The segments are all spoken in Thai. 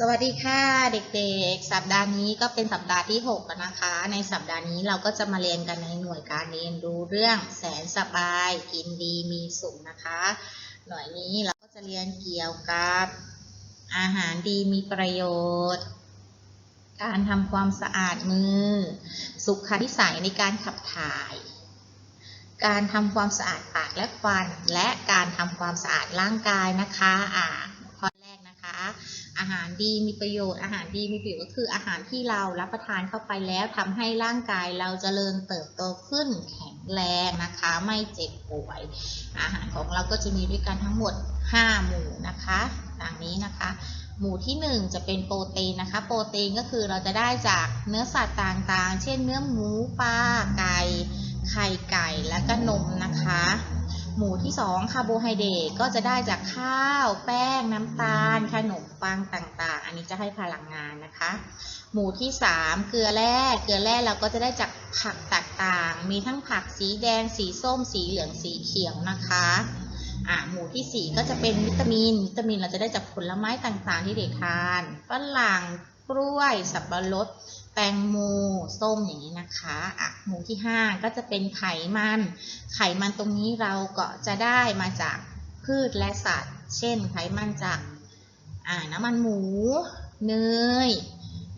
สวัสดีค่ะเด็กๆ สัปดาห์นี้ก็เป็นสัปดาห์ที่6แล้วนะคะ ในสัปดาห์นี้เราก็จะมาเรียนกันในหน่วยการเรียนรู้เรื่องแสนสบายกินดีมีสุขนะคะ หน่วยนี้เราก็จะเรียนเกี่ยวกับอาหารดีมีประโยชน์ การทำความสะอาดมือ สุขนิสัยในการขับถ่าย การทำความสะอาดปากและฟัน และการทำความสะอาดร่างกายนะคะอ่าข้อแรกนะคะ อาหารดีมีประโยชน์ อาหารดีมีประโยชน์ก็คืออาหารที่เรารับประทานเข้าไปแล้วทำให้ร่างกายเราเจริญเติบโตขึ้นแข็งแรงนะคะ ไม่เจ็บป่วย อาหารของเราก็จะมีด้วยกันทั้งหมด 5 หมู่นะคะดังนี้นะคะ หมู่ที่ 1 จะเป็นโปรตีนนะคะ โปรตีนก็คือเราจะได้จากเนื้อสัตว์ต่างๆ เช่นเนื้อหมูปลาไก่ไข่ไก่และก็นมนะคะ หมู่ที่ 2 คาร์โบไฮเดรตก็จะได้จากข้าว แป้ง น้ำตาล ขนมปังต่างๆ อันนี้จะให้พลังงานนะคะ หมู่ที่ 3 เกลือแร่ เกลือแร่เราก็จะได้จากผักต่างๆ มีทั้งผักสีแดง สีส้ม สีเหลือง สีเขียวนะคะอะหมู่ที่ 4 ก็จะเป็นวิตามิน วิตามินเราจะได้จากผลไม้ต่างๆ ที่เด็กทาน ฝรั่ง กล้วย สับปะรด แตงโมส้มอย่างนี้นะคะอะหมู่ที่ 5 ก็จะเป็นไขมัน ไขมันตรงนี้เราก็จะได้มาจากพืชและสัตว์ เช่น ไขมันจากอ่าน้ำมันหมู เนย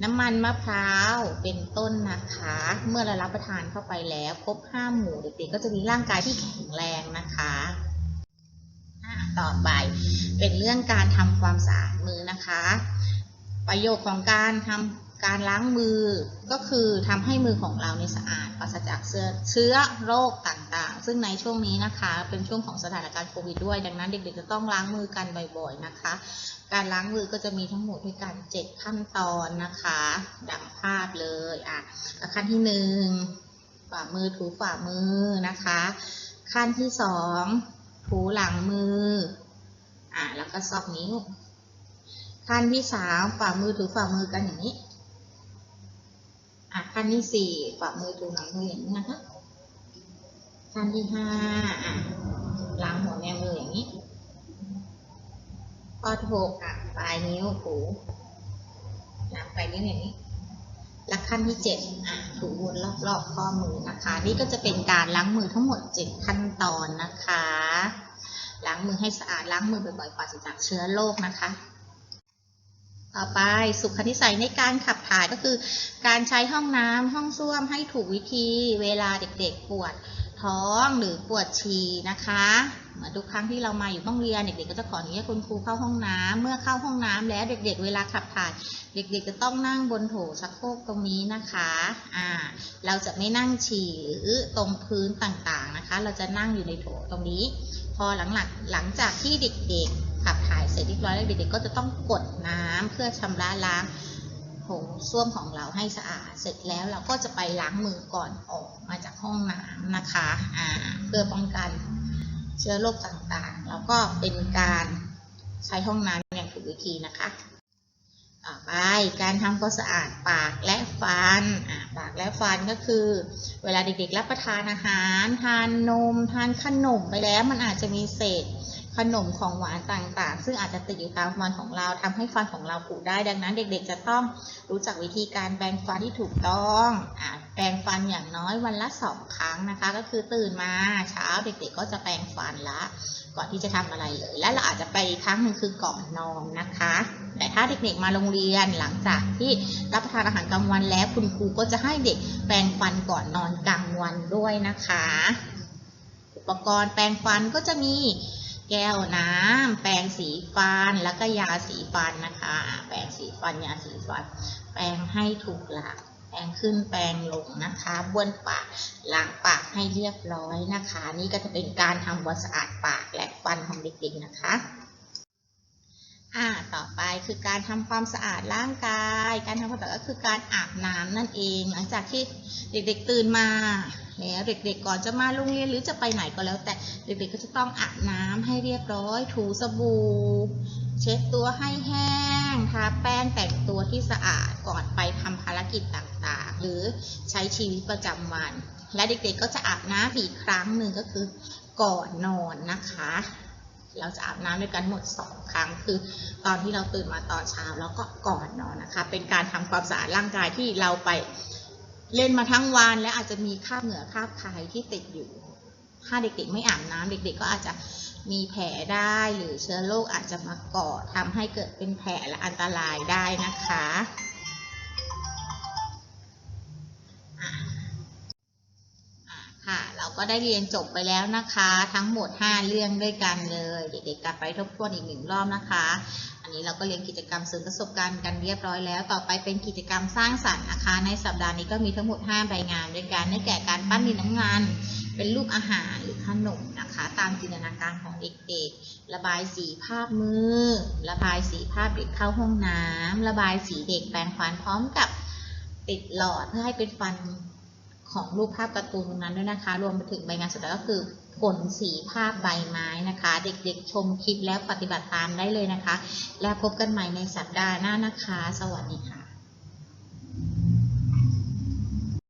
น้ำมันมะพร้าว เป็นต้นนะคะ เมื่อเรารับประทานเข้าไปแล้วครบห้าหมู่เด็กๆก็จะมีร่างกายที่แข็งแรงนะคะอะต่อไปเป็นเรื่องการทำความสะอาดมือนะคะ ประโยชน์ของการทำ การล้างมือก็คือทำให้มือของเราเนี่ยสะอาดปราศจากเชื้อเชื้อโรคต่างๆ ซึ่งในช่วงนี้นะคะเป็นช่วงของสถานการณ์โควิดด้วย ดังนั้นเด็กๆจะต้องล้างมือกันบ่อยๆนะคะ การล้างมือก็จะมีทั้งหมดด้วยกัน7ขั้นตอนนะคะ ดังภาพเลยอะขั้นที่หนึ่งฝ่ามือถูฝ่ามือนะคะ ขั้นที่สองถูหลังมืออะแล้วก็ซอกนิ้วขั้นที่สามฝ่ามือถูฝ่ามือกันอย่างนี้ อะขั้นที่สี่ฝ่ามือถูหลังมืออย่างนี้นะคะขั้นที่ห้าอะล้างหัวแม่มืออย่างนี้ข้อหกอะปลายนิ้วถูล้างปลายนิ้วอย่างนี้และขั้นที่เจ็ดอะถูวนรอบๆข้อมือนะคะ นี่ก็จะเป็นการล้างมือทั้งหมดเจ็ดขั้นตอนนะคะล้างมือให้สะอาดล้างมือบ่อยๆปราศจากเชื้อโรคนะคะ ต่อไปสุขนิสัยในการขับถ่ายก็คือ การใช้ห้องน้ำห้องส้วมให้ถูกวิธีเวลาเด็กๆปวดท้องหรือปวดฉี่นะคะเหมือนทุกครั้งที่เรามาอยู่ห้องเรียนเด็กๆก็จะขออนุญาตคุณครูเข้าห้องน้ำเมื่อเข้าห้องน้ำแล้วเด็ก ๆ เวลาขับถ่าย เด็ก ๆ จะต้องนั่งบนโถชักโครกตรงนี้นะคะอ่าเราจะไม่นั่งฉี่หรือตรงพื้นต่างๆนะคะ เราจะนั่งอยู่ในโถตรงนี้ พอหลังๆหลังจากที่เด็กๆ ขับถ่ายเสร็จเรียบร้อยแล้วเด็กๆก็จะต้องกดน้ำเพื่อชำระล้างโถส้วมของเราให้สะอาด เสร็จแล้วเราก็จะไปล้างมือก่อนออกมาจากห้องน้ำนะคะอ่าเพื่อป้องกันเชื้อโรคต่างๆ แล้วก็เป็นการใช้ห้องน้ำอย่างถูกวิธีนะคะต่อไปการทำความสะอาดปากและฟัน ปากและฟันก็คือ เวลาเด็กๆรับประทานอาหาร ทานนม ทานขนมไปแล้วมันอาจจะมีเศษ นมของหวานต่างๆ ซึ่งอาจจะติดอยู่ตามฟันของเราทำให้ฟันของเราผุได้ ดังนั้นเด็กๆ จะต้องรู้จักวิธีการแปรงฟันที่ถูกต้องอแปรงฟันอย่างน้อยวันละสองครั้งนะคะ ก็คือตื่นมาเช้าเด็กๆ ก็จะแปรงฟันละ ก่อนที่จะทำอะไรเลย และเราอาจจะไปอีกครั้งหนึ่งคือก่อนนอนนะคะ แต่ถ้าเด็กๆ มาโรงเรียนหลังจากที่รับประทานอาหารกลางวันแล้วคุณครูก็จะให้เด็กแปรงฟันก่อนนอนกลางวันด้วยนะคะ อุปกรณ์แปรงฟันก็จะมี แก้วน้ำแปรงสีฟันแล้วก็ยาสีฟันนะคะ แปรงสีฟันยาสีฟัน แปรงให้ถูกหลัก แปรงขึ้นแปรงลงนะคะบ้วนปากล้างปากให้เรียบร้อยนะคะ นี่ก็จะเป็นการทำความสะอาดปากและฟันของเด็กๆนะคะ อ่าต่อไปคือการทำความสะอาดร่างกาย การทำความสะอาดก็คือการอาบน้ำนั่นเอง หลังจากที่เด็กๆตื่นมาแล้วเด็กๆก่อนจะมาโรงเรียนหรือจะไปไหนก็แล้ว แต่เด็กๆก็จะต้องอาบน้ำให้เรียบร้อย ถูสบู่เช็ดตัวให้แห้งทาแป้งแต่งตัวที่สะอาดก่อนไปทำภารกิจต่างๆ หรือใช้ชีวิตประจำวัน และเด็กๆก็จะอาบน้ำอีกครั้งหนึ่งก็คือก่อนนอนนะคะ เราจะอาบน้ำด้วยกันหมดสองครั้ง คือตอนที่เราตื่นมาตอนเช้าแล้วก็ก่อนนอนนะคะ เป็นการทำความสะอาดร่างกายที่เราไปเล่นมาทั้งวัน และอาจจะมีคราบเหงื่อคราบคายที่ติดอยู่ ถ้าเด็กๆ ไม่อาบน้ำเด็ก ๆ ก็อาจจะมีแผลได้หรือเชื้อโรคอาจจะมาเกาะทำให้เกิดเป็นแผลและอันตรายได้นะคะ ค่ะ เราก็ได้เรียนจบไปแล้วนะคะ ทั้งหมด 5 เรื่องด้วยกันเลย เด็กๆกลับไปทบทวนอีกหนึ่งรอบนะคะ อันนี้เราก็เรียนกิจกรรมสริมประสบการณ์กันเรียบร้อยแล้ว ต่อไปเป็นกิจกรรมสร้างสรรค์นะคะ ในสัปดาห์นี้ก็มีทั้งหมด 5 ใบงานด้วยกันได้แก่การปั้นดินน้ำมันเป็นรูปอาหารหรือขนมนะคะ ตามจินตนาการของเด็กๆ ระบายสีภาพมือ ระบายสีภาพเด็กเข้าห้องน้ำระบายสีเด็กแปรงฟันพร้อมกับติดหลอดเพื่อให้เป็นฟัน ของรูปภาพการ์ตูนตรงนั้นด้วยนะคะ รวมไปถึงใบงานสุดท้ายก็คือผลสีภาพใบไม้นะคะ เด็กๆชมคลิปแล้วปฏิบัติตามได้เลยนะคะ แล้วพบกันใหม่ในสัปดาห์หน้านะคะ สวัสดีค่ะ